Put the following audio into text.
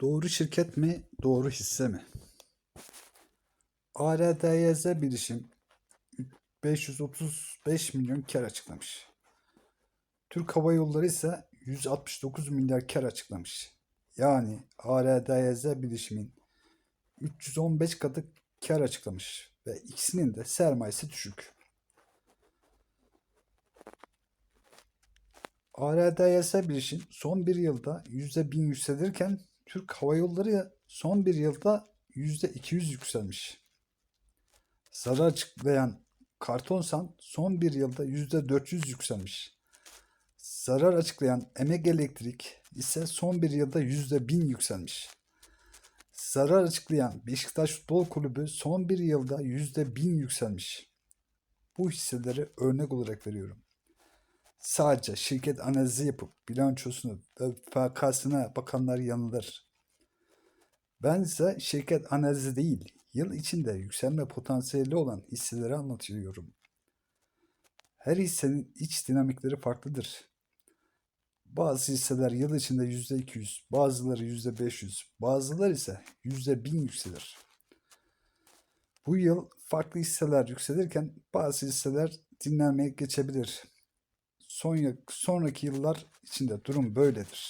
Doğru şirket mi, doğru hisse mi? ARDYZ bilişim 535 milyon kar açıklamış. Türk Hava Yolları ise 169 milyar kar açıklamış. Yani ARDYZ bilişimin 315 katı kar açıklamış ve ikisinin de sermayesi düşük. ARDYS bilişim son bir yılda %1000 yükselirken Türk Hava Yolları son bir yılda %200 yükselmiş. Zarar açıklayan Kartonsan son bir yılda %400 yükselmiş. Zarar açıklayan Emek Elektrik ise son bir yılda %1000 yükselmiş. Zarar açıklayan Beşiktaş Futbol Kulübü son bir yılda %1000 yükselmiş. Bu hisseleri örnek olarak veriyorum. Sadece şirket analizi yapıp bilançosunu ve fakasına bakanlar yanılır. Ben size şirket analizi değil, yıl içinde yükselme potansiyeli olan hisseleri anlatıyorum. Her hissenin iç dinamikleri farklıdır. Bazı hisseler yıl içinde %200, bazıları %500, bazıları ise %1000 yükselir. Bu yıl farklı hisseler yükselirken bazı hisseler dinlenmeye geçebilir. Son, sonraki yıllar içinde durum böyledir.